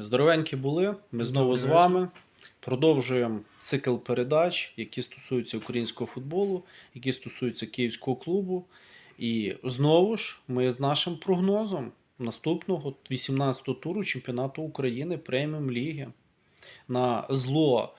Здоровенькі були. Ми знову з вами. Продовжуємо цикл передач, які стосуються українського футболу, які стосуються київського клубу. І знову ж ми з нашим прогнозом наступного 18-го туру чемпіонату України преміум ліги на зло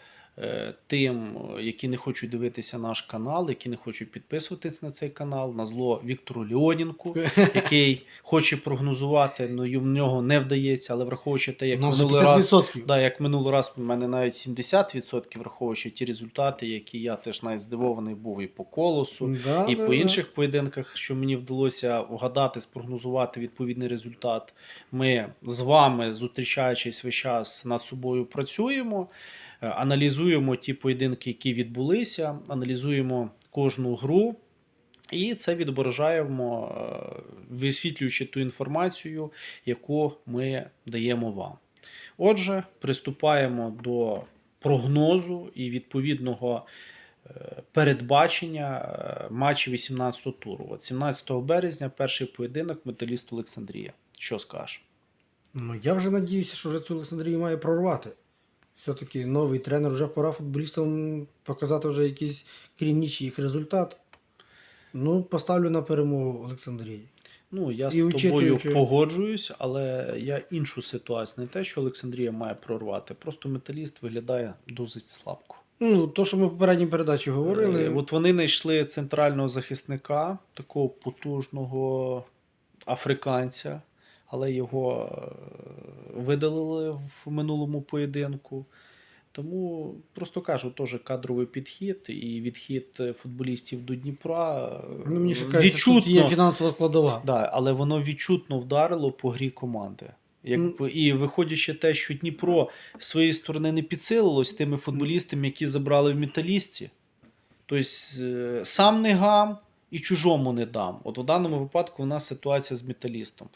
тим, е, які не хочуть дивитися наш канал, які не хочуть підписуватись на цей канал, на зло Віктору Леонінку, який хоче прогнозувати, але в нього не вдається, але враховуючи те, як У минулий раз. Да, як минулий раз в мене навіть 70%, враховуючи ті результати, які я теж навіть здивований був і по колосу, Да, і да, по да. інших поєдинках, що мені вдалося вгадати, спрогнозувати відповідний результат. Ми з вами, зустрічаючись весь час, над собою працюємо, аналізуємо ті поєдинки, які відбулися, аналізуємо кожну гру. І це відображаємо, е, висвітлюючи ту інформацію, яку ми даємо вам. Отже, приступаємо до прогнозу і відповідного е, передбачення е, матчів 18-го туру. От 17 березня перший поєдинок металіст Олександрія. Що скажеш? Ну, я вже надіюся, що вже цю Олександрію має прорвати. Все-таки новий тренер, вже пора футболістам показати вже якийсь крім нічиїх результат. Ну, поставлю на перемогу Олександрії. Ну, я з І тобою погоджуюсь, але я іншу ситуацію. Не те, що Олександрія має прорвати. Просто металіст виглядає досить слабко. Ну, то, що ми в попередній передачі говорили. Е, От вони знайшли центрального захисника, такого потужного африканця, але його е, видалили в минулому поєдинку. Тому просто кажу, теж кадровий підхід і відхід футболістів до Дніпра. е, ну, мені кажеться, що тут є фінансова складова. Да, але воно відчутно вдарило по грі команди. Як, І виходячи те, що Дніпро з своєї сторони не підсилилось тими футболістами, які забрали в металісті. Тобто е, сам не гам і чужому не дам. От в даному випадку у нас ситуація з металістом.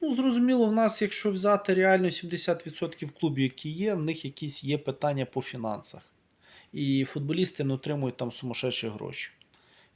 Ну, зрозуміло, в нас, якщо взяти реально 70% клубів, які є, в них якісь є питання по фінансах. І футболісти не отримують там сумасшедші гроші.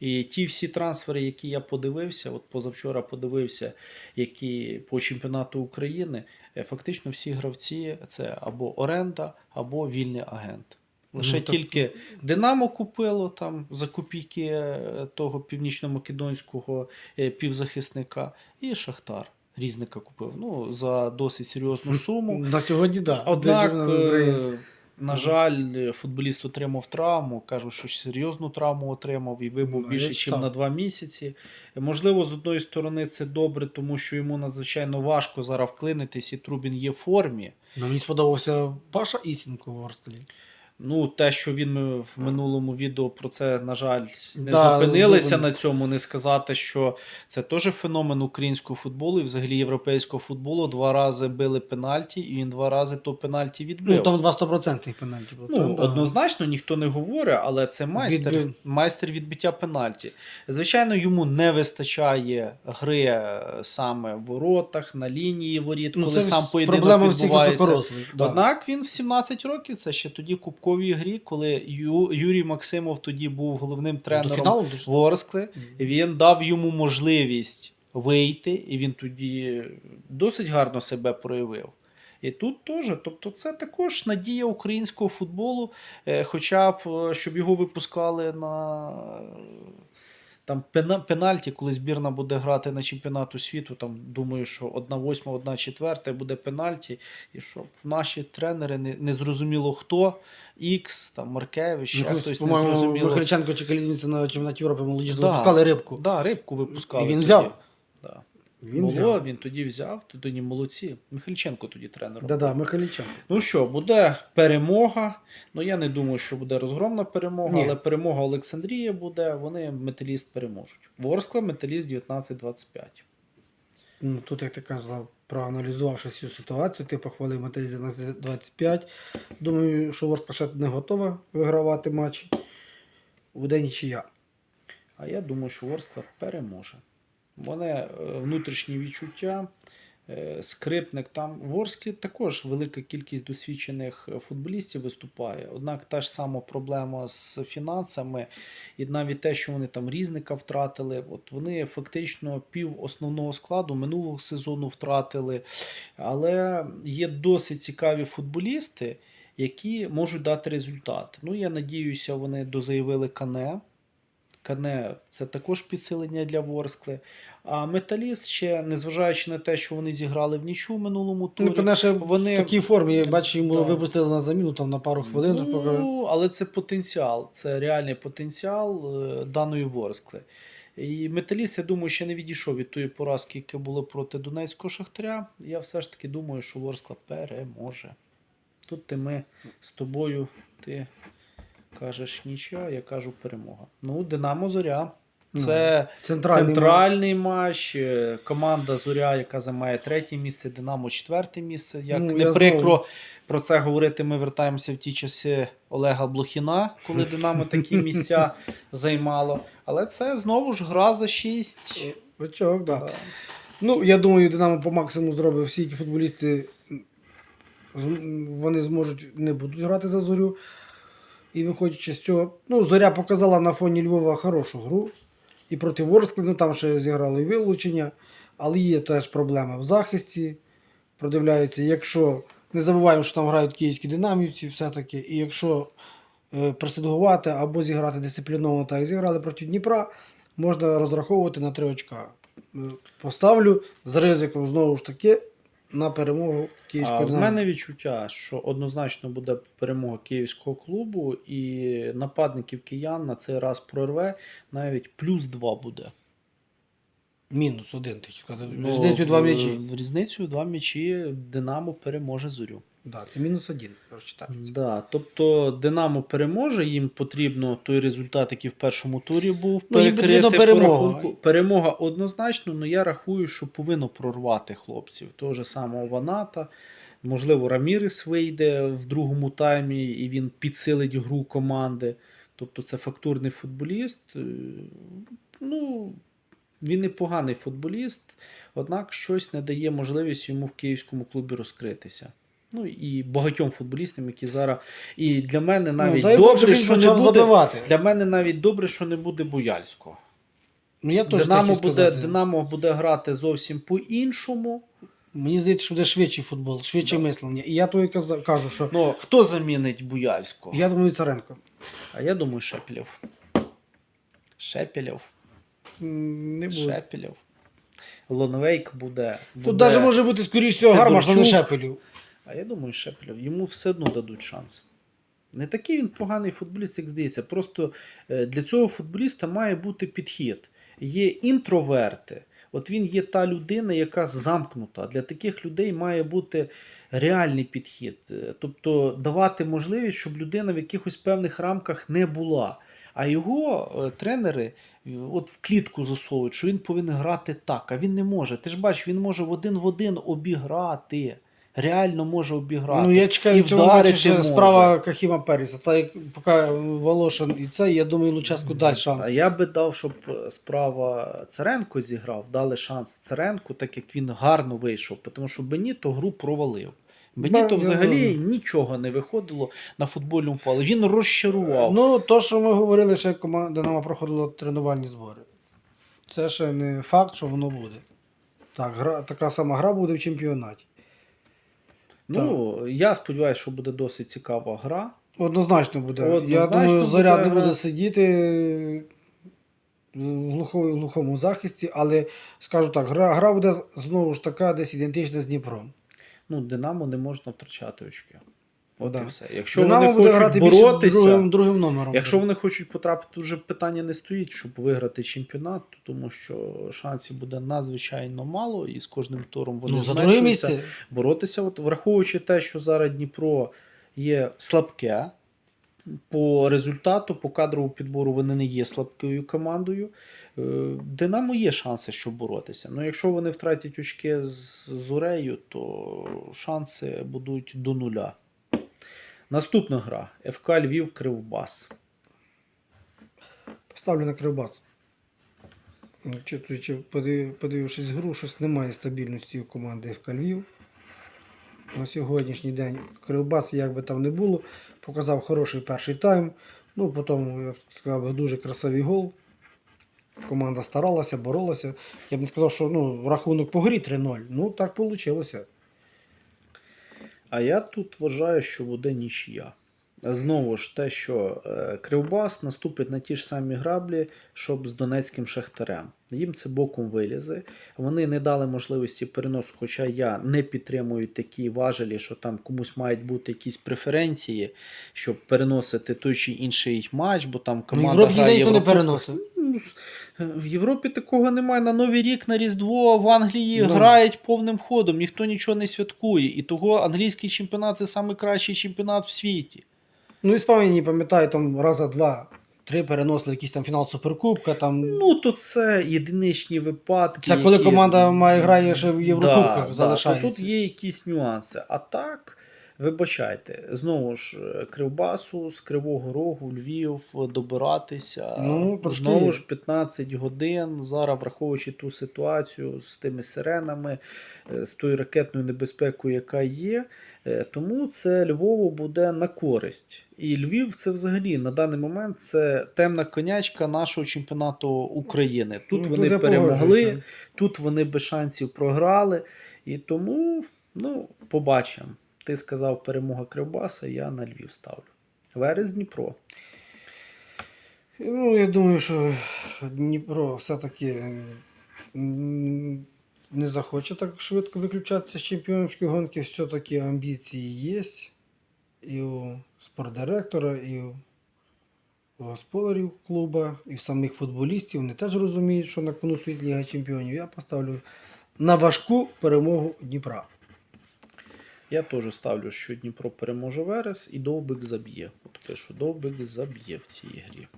І ті всі трансфери, які я подивився, от позавчора подивився, які по чемпіонату України, е, фактично всі гравці це або оренда, або вільний агент. Лише Ну, тільки Динамо купило там за копійки е, того північно-македонського е, півзахисника, і Шахтар різника купив. Ну, за досить серйозну суму. На сьогодні, так. Да. Однак, е, на жаль, футболіст отримав травму. Кажуть, що серйозну травму отримав і вибув Ну, більше, ніж на два місяці. Можливо, з одної сторони це добре, тому що йому надзвичайно важко зараз вклинитись, і Трубін є в формі. Ну, мені сподобався Паша Ісінко в Орсклі. Ну, те, що він е, в минулому відео про це, на жаль, не Да, зупинилися зупин- на цьому, не сказати, що це теж феномен українського футболу і взагалі європейського футболу. Два рази били пенальті, і він два рази то пенальті відбив. Ну, там два 100% пенальті. Ну, Там, да. однозначно ніхто не говорить, але це майстер, Відбив. майстер відбиття пенальті. Звичайно, йому не вистачає гри е, саме в воротах, на лінії воріт, Ну, коли це сам поєдинок відбувається. Да. Однак він 17 років це ще тоді кубковій грі, коли Ю, Юрій Максимов тоді був головним тренером фіналу. Ворскли. Він дав йому можливість вийти, і він тоді досить гарно себе проявив. І тут теж, тобто, це також надія українського футболу, е, хоча б е, щоб його випускали на там пенальті, коли збірна буде грати на чемпіонату світу. Там думаю, що одна восьма, одна четверта буде пенальті, і щоб наші тренери не, не зрозуміло хто, Ікс, там Маркевич, Ну, хтось не зрозуміло. Михайліченко чи Калізниця на чемпіонаті Європи молоді Да. випускали рибку. Да, рибку випускали. І він тоді. взяв. Да. Він Було, взяв. він тоді взяв, тоді молодці. Михайліченко тоді тренером. Да-да, Михайліченко. Ну що, буде перемога. Ну я не думаю, що буде розгромна перемога, Ні. але перемога Олександрії буде. Вони металіст переможуть. Ворскла, металіст 19-25. Ну, тут, як ти казав, проаналізувавши всю ситуацію, ти похвалив Металіст на 25. Думаю, що Ворскла ще не готова вигравати матчі. Буде нічия. А я думаю, що Ворскла переможе. Вони е, внутрішні відчуття е, скрипник. Там в Орсклі також велика кількість досвідчених е, футболістів виступає. Однак та ж сама проблема з фінансами, і навіть те, що вони там різника втратили. От вони фактично пів основного складу минулого сезону втратили. Але є досить цікаві футболісти, які можуть дати результат. Ну, я надіюся, вони дозаявили Кане. Кане це також підсилення для Ворскли. А Металіст ще, незважаючи на те, що вони зіграли в нічу в минулому турі, Ну, конечно, вони в такій формі, я бачу, йому Да. випустили на заміну там на пару хвилин. поки... Ну, але це потенціал, це реальний потенціал е, даної Ворскли. І Металіст, я думаю, ще не відійшов від тої поразки, яка була проти Донецького Шахтаря. Я все ж таки думаю, що Ворскла переможе. Тут ти ми з тобою, ти кажеш нічия, я кажу перемога. Ну, Динамо Зоря. Це Центральний центральний, матч. Команда Зоря, яка займає третє місце, Динамо четверте місце. Як Ну, не прикро знову- про це говорити, ми вертаємося в ті часи Олега Блохіна, коли Динамо такі місця займало. Але це знову ж гра за 6. Очок, да. Ну, я думаю, Динамо по максимуму зробив всі ті футболісти. Вони зможуть не будуть грати за зорю. І виходячи з цього, ну, зоря показала на фоні Львова хорошу гру. І проти Ворскли, ну там ще зіграло і вилучення, але є теж проблеми в захисті. Продивляються, якщо не забуваємо, що там грають київські динамівці, все-таки, і якщо е, пресингувати або зіграти дисципліновано, так як зіграли проти Дніпра, можна розраховувати на три очка. Е, Поставлю з ризиком знову ж таки на перемогу київського в Динамо. мене відчуття, що однозначно буде перемога київського клубу, і нападників киян на цей раз прорве, навіть плюс два буде. Мінус один, ти сказав. сказати. Ну, Різницю два м'ячі. В різницю два м'ячі Динамо переможе зорю. Да, це мінус один. прочитаю. Да, тобто Динамо переможе, їм потрібно той результат, який в першому турі був, Ну, їм перекрити потрібна по перемога. Перемога однозначно, але я рахую, що повинно прорвати хлопців. Того ж самого Ваната. Можливо, Рамірес вийде в другому таймі і він підсилить гру команди. Тобто це фактурний футболіст. Е, Ну, він непоганий футболіст, однак щось не дає можливість йому в київському клубі розкритися. Ну і багатьом футболістам, які зараз. І для мене навіть ну, дай Бог, добре, він що не буде. забивати. Для мене навіть добре, що не буде Буяльського. Ну, я теж Динамо буде, сказати. Динамо буде грати зовсім по-іншому. Мені здається, що буде швидший футбол, швидше Да. мислення. І я тобі кажу, що Ну, хто замінить Буяльського? я думаю, Царенко. А я думаю. Шепелєв. М, Не буде. Шепелєв. Лонвейк буде. Тут навіть може бути скоріш всього гармаш, але не Сидорчук. А я думаю, Шепелєв. Йому все одно дадуть шанс. Не такий він поганий футболіст, як здається. Просто е, для цього футболіста має бути підхід. Є інтроверти. От він є та людина, яка замкнута. Для таких людей має бути реальний підхід. Е, Тобто давати можливість, щоб людина в якихось певних рамках не була. А його е, тренери от в клітку засовують, що він повинен грати так, а він не може. Ти ж бачиш, він може в один в один обіграти. Реально може обіграти. Ну, я чекаю І в цьому матчі ще справа Кахіма Періса. Та як поки Волошин і це, я думаю, Луческу дасть шанс. А я би дав, щоб е, справа Царенко зіграв, дали шанс Царенку, так як він гарно вийшов, тому що Беніто гру провалив. Беніто Да, я взагалі нічого не виходило на футбольному полі. Він розчарував. Ну, то, що ми говорили, що команда Динамо проходила тренувальні збори. Це ще не факт, що воно буде. Так, гра, така сама гра буде в чемпіонаті. Ну, я сподіваюся, що буде досить цікава гра. Однозначно буде. Я Однозначно думаю, буде заряд не гра. буде сидіти в глухому, глухому захисті, але скажу так, гра, гра буде знову ж така десь ідентична з Дніпром. Ну, Динамо не можна втрачати очки. От Да. і все. Якщо Динамо вони буде хочуть грати боротися, другим, другим номером. Якщо вони хочуть потрапити, вже питання не стоїть, щоб виграти чемпіонат, тому що шансів буде надзвичайно мало, і з кожним туром вони ну, зменшуються. боротися. От, враховуючи те, що зараз Дніпро є слабке. По результату, по кадровому підбору вони не є слабкою командою. Е, Динамо є шанси, щоб боротися. Ну, якщо вони втратять очки з Зурею, то шанси будуть до нуля. Наступна гра: ФК Львів Кривбас. Поставлю на Кривбас. Читуючи, подив- подивившись гру, щось немає стабільності у команди ФК Львів. На сьогоднішній день Кривбас, як би там не було, показав хороший перший тайм. Ну, потім, я б сказав, дуже красивий гол. Команда старалася, боролася. Я б не сказав, що ну, рахунок по грі 3-0. Ну, так вийшло. А я тут вважаю, що буде нічия. Знову ж те, що е, Кривбас наступить на ті ж самі граблі, щоб з Донецьким Шахтарем. Їм це боком вилізе. Вони не дали можливості переносу, хоча я не підтримую такі важелі, що там комусь мають бути якісь преференції, щоб переносити той чи інший матч, бо там Ну, команда Європі грає ніхто не переносив. Ну, В Європі такого немає. На Новий рік, на Різдво в Англії Ну. грають повним ходом, ніхто нічого не святкує. І того англійський чемпіонат це найкращий чемпіонат в світі. Ну, Іспанії, пам'ятаю, там раза два, три переносили якийсь там фінал Суперкубка. Там... Ну, то це єдиничні випадки. Це коли які- команда має грає ще в Єврокубках, Да, залишається. Да, то тут є якісь нюанси. А так, вибачайте, знову ж Кривбасу з Кривого Рогу, Львів добиратися. Ну, знову ж 15 годин. Зараз, враховуючи ту ситуацію з тими сиренами, е, з тою ракетною небезпекою, яка є. е, Тому це Львову буде на користь. І Львів це взагалі на даний момент це темна конячка нашого чемпіонату України. Тут Ну, вони перемогли. Тут вони без шансів програли. І тому, ну, побачимо. Ти сказав перемога Кривбаса, я на Львів ставлю. Верес Дніпро. Ну, я думаю, що Дніпро все-таки не захоче так швидко виключатися з чемпіонської гонки. Все-таки амбіції є. І у спортдиректора, і у господарів клуба, і в самих футболістів. Вони теж розуміють, що на кону стоїть Ліга Чемпіонів. Я поставлю на важку перемогу Дніпра. Я теж ставлю, що Дніпро переможе Верес і Довбик заб'є. От пишу, Довбик заб'є в цій грі.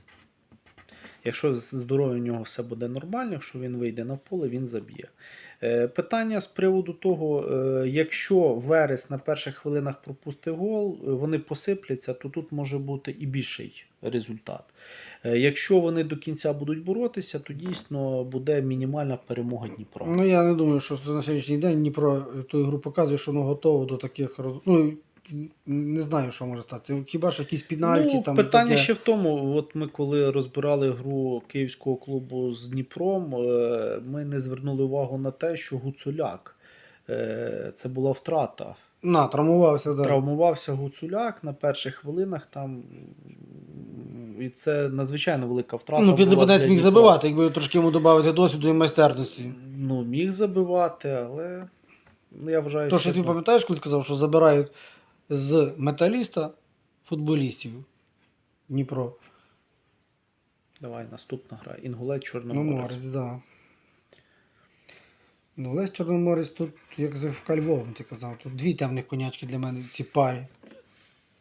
Якщо з здоров'ям у нього все буде нормально, якщо він вийде на поле, він заб'є. Е, питання з приводу того, е, якщо Верес на перших хвилинах пропустить гол, е, вони посипляться, то тут може бути і більший результат. Якщо вони до кінця будуть боротися, то дійсно буде мінімальна перемога Дніпра. Ну, я не думаю, що на сьогоднішній день Дніпро ту ігру показує, що воно готово до таких. Ну, не знаю, що може стати. Хіба ж якісь пенальті ну, там. питання таке. ще в тому: от ми коли розбирали гру київського клубу з Дніпром, е, ми не звернули увагу на те, що Гуцуляк е, це була втрата. На, травмувався, да. Травмувався Гуцуляк на перших хвилинах там. І це надзвичайно велика втрата. Ну, Підлипанець міг забивати, якби трошки йому додати досвіду і майстерності. Ну, міг забивати, але ну, я вважаю, То, що ти пам'ятаєш, коли сказав, що забирають з металіста футболістів Дніпро. Давай, наступна гра. Інгулець Ну, Чорноморець. Морець, да. Ну, Лесь Чорноморець тут, як з Львовом, ти казав, тут дві темних конячки для мене в цій парі.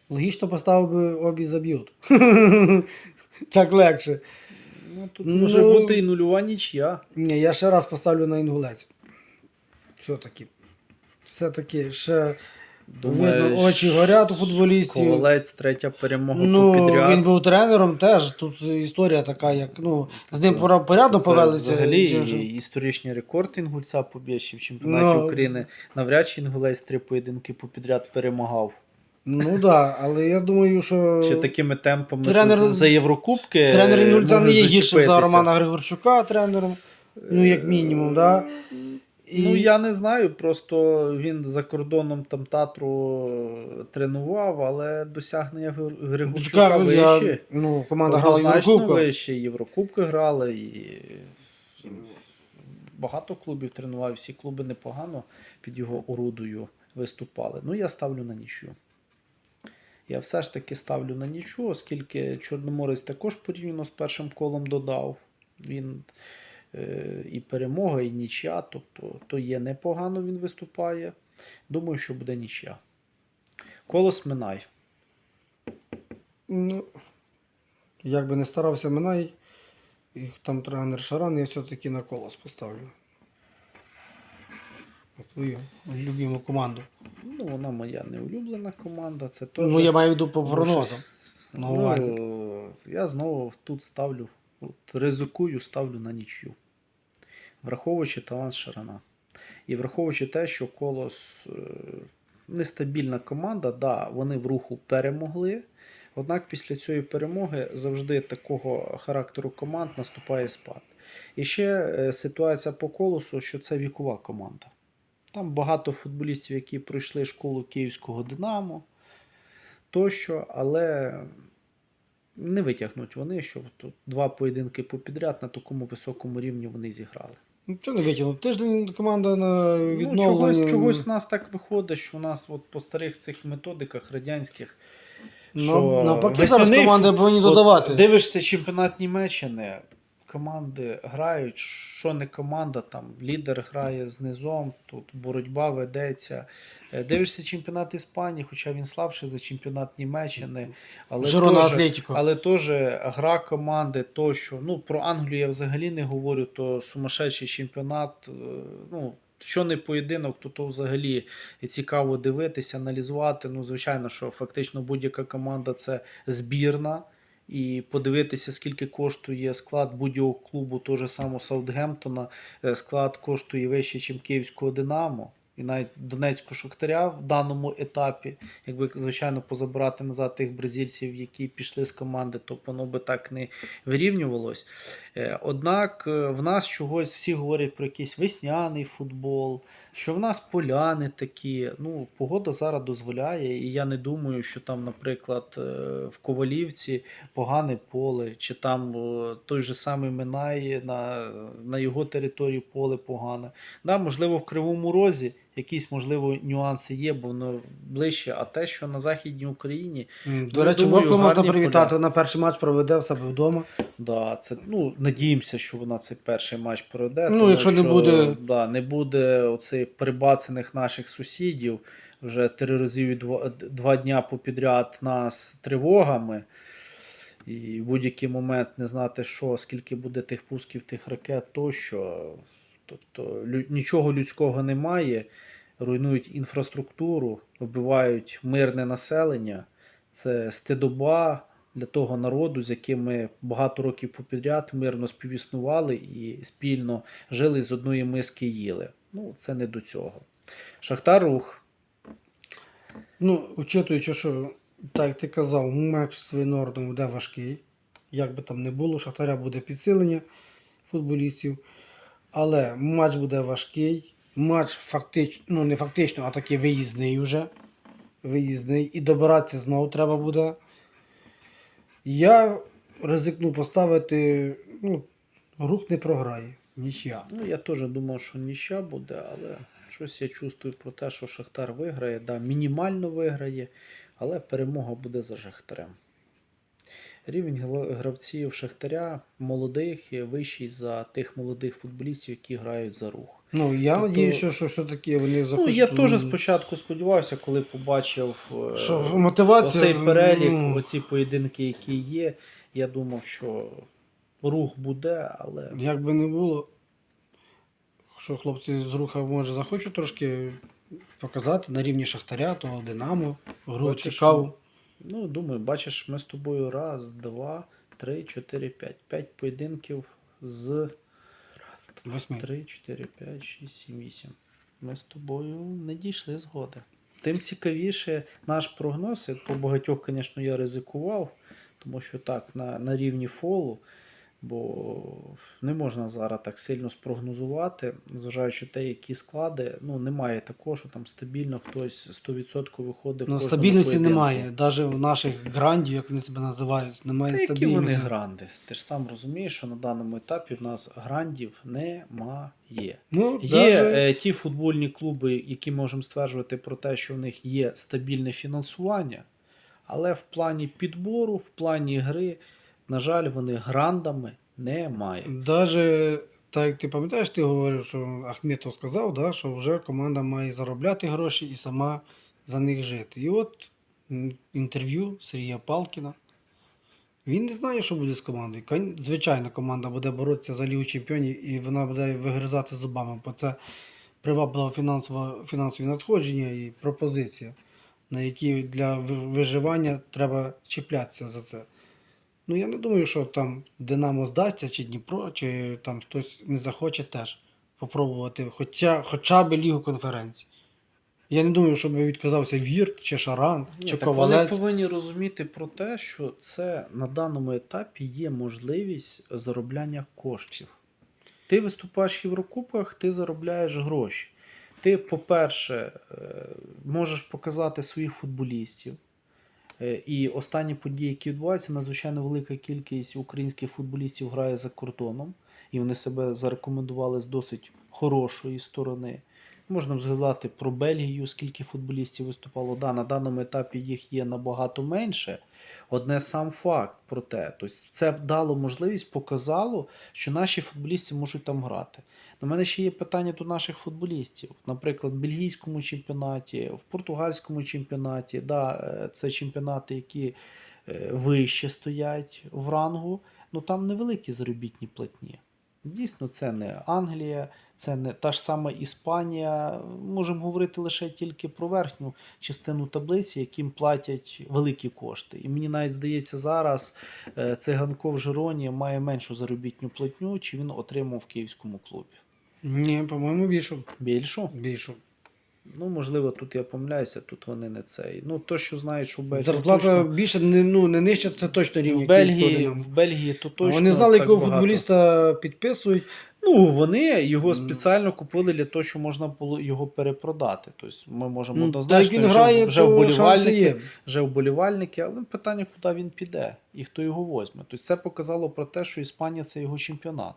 Логічно поставив би обі заб'ють. так легше. Ну, тут Ну, може бути і нульова нічия. Ні, я ще раз поставлю на інгулець. Все-таки. Все-таки ще видно, очі горять у футболістів. Ковалець, третя перемога Ну, попідряд. він був тренером теж. Тут історія така, як ну, з ним пора- порядно повелися. Взагалі і- історичний рекорд інгульця побільший в чемпіонаті Ну. України. Навряд чи інгулець три поєдинки попідряд перемагав. Ну так, да, але я думаю, що Чи такими темпами тренер- за, Єврокубки. тренер е, Інгульця не є гіршим за. Романа Григорчука тренером. Ну, як мінімум, да. І... Ну, я не знаю, просто він за кордоном там Татру тренував, але досягнення Гри- Григорчука Чекаю, я, ну, команда грала Єврокубку. вище, Єврокубки грали, і багато клубів тренував, всі клуби непогано під його орудою виступали. Ну, я ставлю на нічю. Я все ж таки ставлю на нічу, оскільки Чорноморець також порівняно з першим колом додав. Він е, і перемога, і нічия, тобто то є непогано він виступає. Думаю, що буде нічия. Колос Минай. Ну, як би не старався Минай, і там тренер Шаран, я все-таки на колос поставлю. Твою любиму команду. Ну, вона моя неулюблена команда. Це теж... Ну, я маю в виду по прогнозам. Ну, я знову тут ставлю, от, ризикую, ставлю на нічю. враховуючи талант Шарана. І враховуючи те, що Колос е, нестабільна команда, да, вони в руху перемогли. Однак після цієї перемоги завжди такого характеру команд наступає спад. І ще е, ситуація по колосу, що це вікова команда. Там багато футболістів, які пройшли школу київського Динамо тощо, але не витягнуть вони, що тут два поєдинки попідряд на такому високому рівні вони зіграли. Ну, чого не витягнув? Тиждень команда на Ну, чогось, чогось у нас так виходить, що у нас от по старих цих методиках радянських. Ну, що навпаки, зараз команди повинні додавати. Дивишся чемпіонат Німеччини, команди грають, що не команда, там лідер грає з низом, тут боротьба ведеться. Е, Дивишся чемпіонат Іспанії, хоча він слабший за чемпіонат Німеччини. Але Жирона теж- Атлетіко. але теж гра команди, то що ну про Англію я взагалі не говорю, то сумасшедший чемпіонат. е, Ну що не поєдинок, то то взагалі цікаво дивитися, аналізувати. Ну, звичайно, що фактично будь-яка команда це збірна. І подивитися, скільки коштує склад будь-якого клубу, того ж самого Саутгемптона, е, склад коштує вище, ніж Київського Динамо. І навіть Донецького Шахтаря в даному етапі, якби звичайно позабирати назад тих бразильців, які пішли з команди, то воно би так не вирівнювалось. Е, Однак е, в нас чогось всі говорять про якийсь весняний футбол, що в нас поляни такі. Ну, погода зараз дозволяє, і я не думаю, що там, наприклад, е, в Ковалівці погане поле, чи там той же самий Минай на, на його території поле погане. Да, можливо, в Кривому Розі якісь можливо нюанси є, бо воно ближче. А те, що на Західній Україні, До Ну, речі, думаю, можна привітати. поля. На перший матч проведе в себе вдома. да, це ну надіємося, що вона цей перший матч проведе. Ну, тому якщо не буде- да, не буде оцих прибацаних наших сусідів. Вже три рази два, два дня попідряд нас тривогами. І в будь-який момент не знати, що, скільки буде тих пусків, тих ракет, тощо. Тобто нічого людського немає, руйнують інфраструктуру, вбивають мирне населення. Це стидоба для того народу, з яким ми багато років попідряд мирно співіснували і спільно жили з одної миски їли. Ну, це не до цього. Шахтар рух. Ну, учитуючи, що, так ти казав, матч з Вейнордом буде важкий. Як би там не було, Шахтаря буде підсилення футболістів. Але матч буде важкий. Матч фактично, ну не фактично, а такий виїзний вже. Виїзний. І добиратися знову треба буде. Я ризикну поставити, ну, рух не програє. Нічия. Ну, я теж думав, що ніща буде, але щось я чувствую про те, що Шахтар виграє. Да, мінімально виграє, але перемога буде за Шахтарем. Рівень гравців Шахтаря молодих вищий за тих молодих футболістів, які грають за рух. Ну, я Тобто- надіюся, що все-таки вони Ну, я теж спочатку сподівався, коли побачив е, Що мотивація. оцей перелік, ну, оці поєдинки, які є. Я думав, що рух буде, але Як би не було, що хлопці з руха може захочуть трошки показати на рівні Шахтаря, того Динамо, гру цікаву. Ну, думаю, бачиш, ми з тобою раз, два, три, чотири, п'ять. П'ять поєдинків з Раз, Восьми. три, чотири, п'ять, шість, сім, вісім. Ми з тобою не дійшли згоди. Тим цікавіше наш прогноз. По багатьох, звісно, я ризикував, тому що так, на, на рівні фолу, бо не можна зараз так сильно спрогнозувати, зважаючи те, які склади. Ну, немає такого, що там стабільно хтось 100% виходить. Ну, стабільності поєдинку. немає. Навіть в наших грандів, як вони себе називають, немає Та які вони гранди? Ти ж сам розумієш, що на даному етапі в нас грандів немає. Ну, Є даже- е, ті футбольні клуби, які можемо стверджувати про те, що в них є стабільне фінансування, але в плані підбору, в плані гри, на жаль, вони грандами немає. Даже, так ти пам'ятаєш, ти говорив, що Ахметов сказав, да, що вже команда має заробляти гроші і сама за них жити. І от інтерв'ю Сергія Палкіна. Він не знає, що буде з командою. Звичайно, команда буде боротися за Лігу чемпіонів і вона буде вигризати зубами, бо це фінансово, фінансові надходження і пропозиція, на які для виживання треба чіплятися за це. Ну, я не думаю, що там Динамо здасться, чи Дніпро, чи там хтось не захоче теж. попробувати хоча, хоча б Лігу конференцій. Я не думаю, щоб відказався Вірт чи Шаран, Ні, чи так вони Ковалець. повинні розуміти про те, що це на даному етапі є можливість заробляння коштів. Ти виступаєш в Єврокубках, ти заробляєш гроші. Ти, по-перше, е, можеш показати своїх футболістів. Е, І останні події, які відбуваються, надзвичайно велика кількість українських футболістів грає за кордоном, і вони себе зарекомендували з досить хорошої сторони. Можна згадати про Бельгію, скільки футболістів виступало. Да, на даному етапі їх є набагато менше. Одне сам факт про те. Тобто це дало можливість, показало, що наші футболісти можуть там грати. У мене ще є питання до наших футболістів. Наприклад, в бельгійському чемпіонаті, в португальському чемпіонаті. Да, е, це чемпіонати, які е, вище стоять в рангу, ну там невеликі заробітні платні. Дійсно, це не Англія, це не та ж сама Іспанія. Можемо говорити лише тільки про верхню частину таблиці, яким платять великі кошти. І мені навіть здається, зараз е, циганков Жироні має меншу заробітню платню, чи він отримав в київському клубі. Ні, по-моєму, більше. Більшу? більше. Ну, можливо, тут я помиляюся, тут вони не цей. Ну, то, що знають, що в Бельгії. Зарплата точно- більше не, ну, не нижче, це точно рівня в Бельгії, в Бельгії то точно. Вони знали, якого футболіста підписують. Ну, вони його Ну. спеціально купили для того, щоб можна було його перепродати. Тобто ми можемо Ну, однозначно, так він вже, грає, вболівальники, є. вже вболівальники, але питання, куди він піде і хто його возьме. Тобто це показало про те, що Іспанія це його чемпіонат.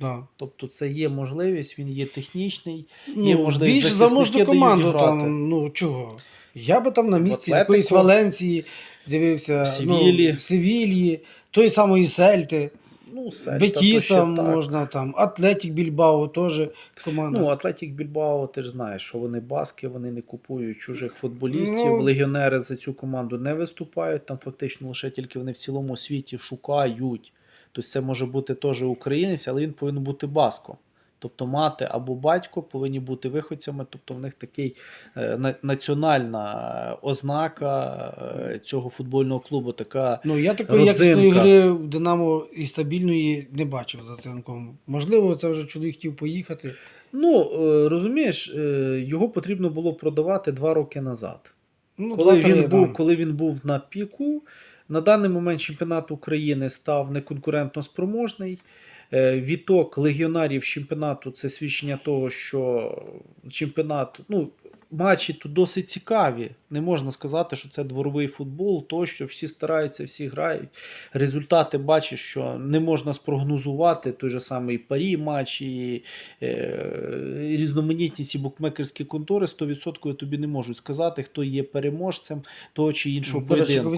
Да. Тобто це є можливість, він є технічний. Ну, Є можливість більш захисники заможну дають команду грати. там, ну чого? Я би там на місці Атлетико. якоїсь Валенції дивився, Севілі. ну, Севільї, тої самої Сельти, Ну, Сельта, то ще так. можна там, Атлетік Більбао теж команда. Ну, Атлетік Більбао, ти ж знаєш, що вони баски, вони не купують чужих футболістів. Ну. Легіонери за цю команду не виступають. Там фактично лише тільки вони в цілому світі шукають. Тобто це може бути теж українець, але він повинен бути баском. Тобто мати або батько повинні бути виходцями, тобто в них такий е, національна ознака е, цього футбольного клубу, така Ну, я такої якісної гри в Динамо і стабільної не бачив за цинком. Можливо, це вже чоловік хотів поїхати. Ну, е, розумієш, е, його потрібно було продавати два роки назад. Ну, коли, він був, коли він був на піку, на даний момент чемпіонат України став неконкурентно спроможний. Е, Відток легіонарів чемпіонату це свідчення того, що чемпіонат, ну, матчі тут досить цікаві. Не можна сказати, що це дворовий футбол, то що всі стараються, всі грають. Результати бачиш, що не можна спрогнозувати той же самий парі матч і е, різноманітні ці букмекерські контори 100% тобі не можуть сказати, хто є переможцем того чи іншого поєдинку.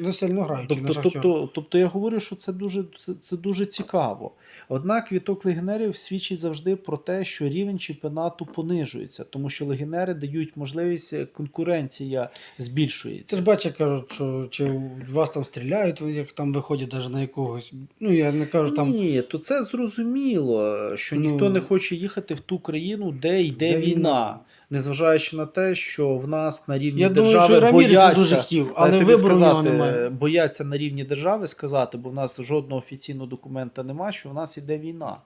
не сильно Тобто, тобто, тобто я говорю, що це дуже, це, це дуже цікаво. Однак відток легіонерів свідчить завжди про те, що рівень чемпіонату понижується, тому що легіонери дають можливість е, конкуренція збільшується. ж бачать, кажуть, що чи вас там стріляють, як там виходять навіть на якогось. Ну, я не кажу там. Ні, то це зрозуміло, що Ну, ніхто не хоче їхати в ту країну, де йде де війна. війна. Незважаючи на те, що в нас на рівні Я думаю, держави не бояться, дуже хотів, але тобі сказати, немає. бояться на рівні держави сказати, бо в нас жодного офіційного документа немає, що в нас іде війна.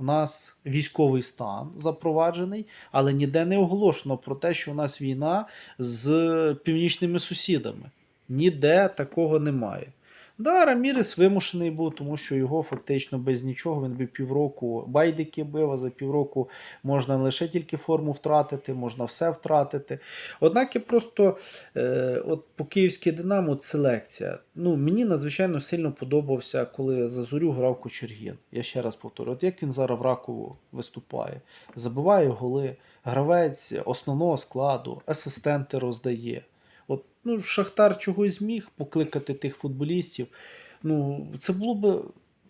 У нас військовий стан запроваджений, але ніде не оголошено про те, що у нас війна з північними сусідами. Ніде такого немає. Да, Рамірес вимушений був, тому що його фактично без нічого. Він би півроку байдики бив, а за півроку можна не лише тільки форму втратити, можна все втратити. Однак я просто е, от по київській Динамо селекція. Ну, мені надзвичайно сильно подобався, коли за зорю грав Кочергін. Я ще раз повторю, от як він зараз в Ракову виступає, забиває голи, гравець основного складу, асистенти роздає. Ну, Шахтар чогось зміг покликати тих футболістів. Ну, це було б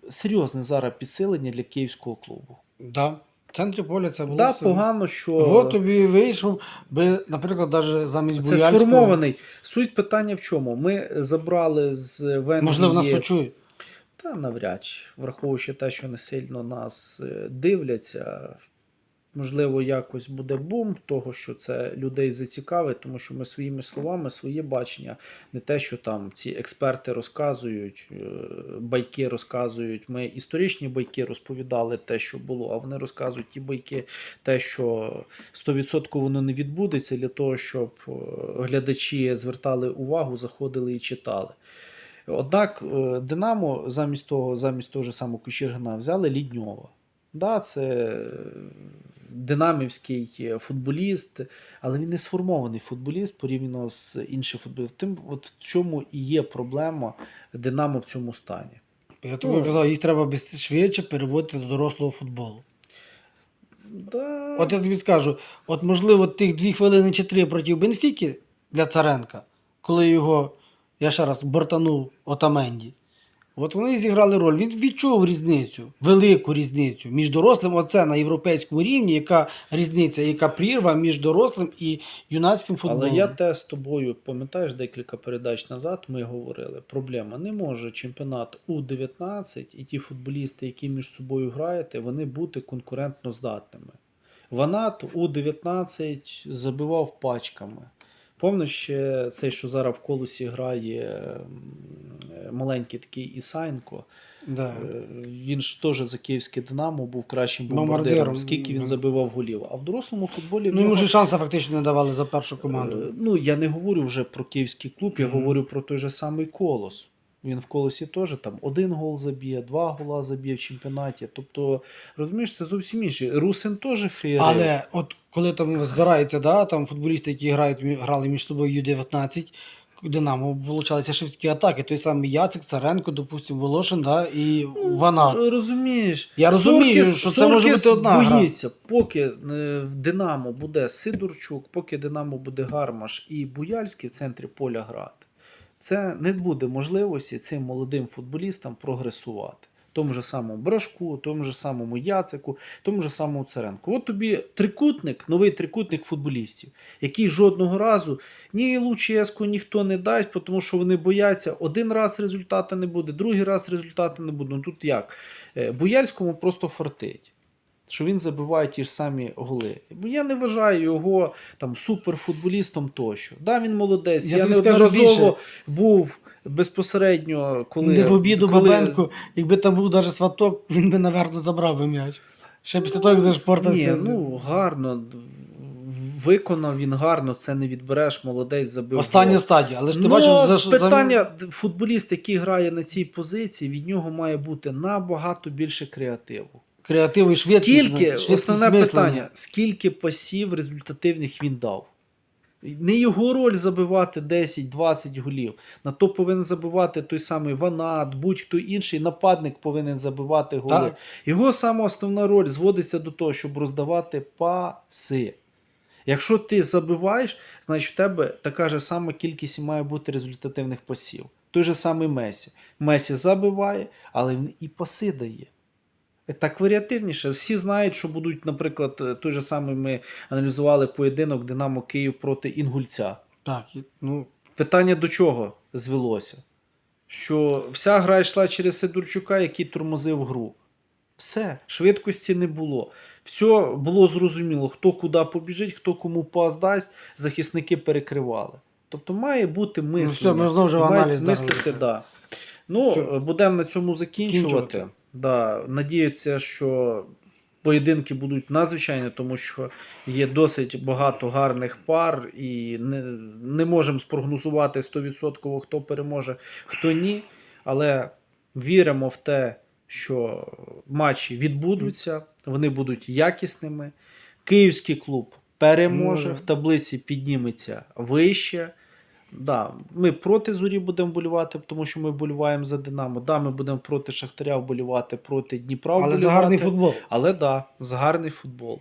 серйозне зараз підсилення для київського клубу. Да. В центрі поля це було. Да, все. погано, що От тобі вийшов, би, наприклад, навіть замість це Буяльського. сформований. Суть питання в чому? Ми забрали з Венгрії... Можливо, нас почують. Та навряд чи, враховуючи те, що не сильно нас е, дивляться. Можливо, якось буде бум того, що це людей зацікавить, тому що ми своїми словами, своє бачення, не те, що там ці експерти розказують, е, байки розказують. Ми історичні байки розповідали те, що було, а вони розказують ті байки, те, що 100% воно не відбудеться для того, щоб е, глядачі звертали увагу, заходили і читали. Однак е, Динамо замість того, замість того ж самого Кучергина взяли Лідньова. Да, це динамівський е, футболіст, але він не сформований футболіст порівняно з іншим футболістом. Тим, от в чому і є проблема Динамо в цьому стані. Я тобі казав, їх треба швидше переводити до дорослого футболу. Да. От я тобі скажу, от можливо, тих дві хвилини чи три проти Бенфіки для Царенка, коли його, я ще раз бортанув Отаменді. От вони зіграли роль. Він відчув різницю, велику різницю між дорослим, оце на європейському рівні, яка різниця, яка прірва між дорослим і юнацьким футболом. Але я те з тобою, пам'ятаєш, декілька передач назад ми говорили. Проблема не може чемпіонат У-19 і ті футболісти, які між собою граєте, вони бути конкурентно здатними. Ванат У-19 забивав пачками. Помниш ще цей, що зараз в колосі грає маленький такий Ісайнко. Да. Е, Він ж теж за київське Динамо був кращим Бомбардиром. бомбардиром, скільки він забивав голів. А в дорослому футболі Ну йому ж і фактично не давали за першу команду. Е, Ну, я не говорю вже про київський клуб, я Мгм. говорю про той же самий колос. Він в колосі теж там один гол заб'є, два гола заб'є в чемпіонаті. Тобто, розумієш, це зовсім інше. Русин теж феєрик. Але от коли там збирається, да, там футболісти, які грають, грали між собою Ю-19, Динамо получалися швидкі атаки. Той самий Яцик, Царенко, допустимо, Волошин, да, і. Ну, Розумієш, Я розумію, що це може бути одна гра. поки е, в Динамо буде Сидорчук, поки Динамо буде Гармаш і Буяльський в центрі поля грати. Це не буде можливості цим молодим футболістам прогресувати. Тому же самому Брашку, тому же самому Яцику, тому же самому Царенку. От тобі трикутник, новий трикутник футболістів, який жодного разу ні Луческу ніхто не дасть, тому що вони бояться. Один раз результату не буде, другий раз результату не буде. Ну тут як? Е, Буяльському просто фартить. Що він забиває ті ж самі голи. Бо я не вважаю його там суперфутболістом тощо. Да, він молодець. Я Я, неодноразово був безпосередньо, коли Не в обіду коли- Бабенку, якби там був навіть сваток, він би, напевно, забрав би м'яч. Ще після того, як Ні, зашпортався. ну гарно. Виконав він гарно, це не відбереш, молодець забив. Остання гол. стадія. Але ж ти ну, бачив, за, питання, футболіст, який грає на цій позиції, від нього має бути набагато більше креативу. креатив і швидкість. Скільки, швидкість основне мислення. питання, скільки пасів результативних він дав? Не його роль забивати 10-20 голів. На то повинен забивати той самий Ванат, будь-хто інший нападник повинен забивати голи. Так. Його сама основна роль зводиться до того, щоб роздавати паси. Якщо ти забиваєш, значить в тебе така ж сама кількість має бути результативних пасів. Той же самий Месі. Месі забиває, але він і паси дає. Так варіативніше. Всі знають, що будуть, наприклад, той же самий ми аналізували поєдинок Динамо Київ проти Інгульця. Так, ну, Питання до чого звелося? Що вся гра йшла через Сидорчука, який тормозив гру. Все, швидкості не було. Все було зрозуміло, хто куди побіжить, хто кому пас дасть, захисники перекривали. Тобто має бути мислення. все, ми знову вже в аналіз мислити, да. Ну, будемо на цьому закінчувати. Да. Надіюся, що поєдинки будуть надзвичайні, тому що є досить багато гарних пар, і не, не можемо спрогнозувати 100% хто переможе, хто ні. Але віримо в те, що матчі відбудуться, вони будуть якісними. Київський клуб переможе, в таблиці підніметься вище. Да, ми проти зорі будемо болювати, тому що ми болюваємо за Динамо. Да, ми будемо проти Шахтаря вболівати, проти Дніпра але вболівати. за гарний футбол. Але да, за гарний футбол.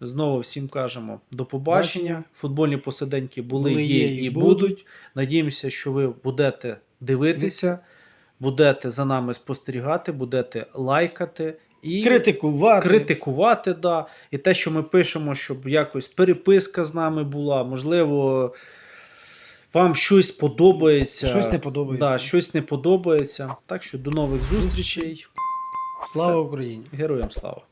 Знову всім кажемо до побачення. Бачення. Футбольні посиденьки були, Були, є, є і будуть. будуть. Надіємося, що ви будете дивитися, будете за нами спостерігати, будете лайкати і Критикувати. критикувати. Да. І те, що ми пишемо, щоб якось переписка з нами була, можливо. Вам щось подобається. Щось не подобається. Да, щось не подобається. Так що до нових зустрічей. Слава Україні! Героям слава!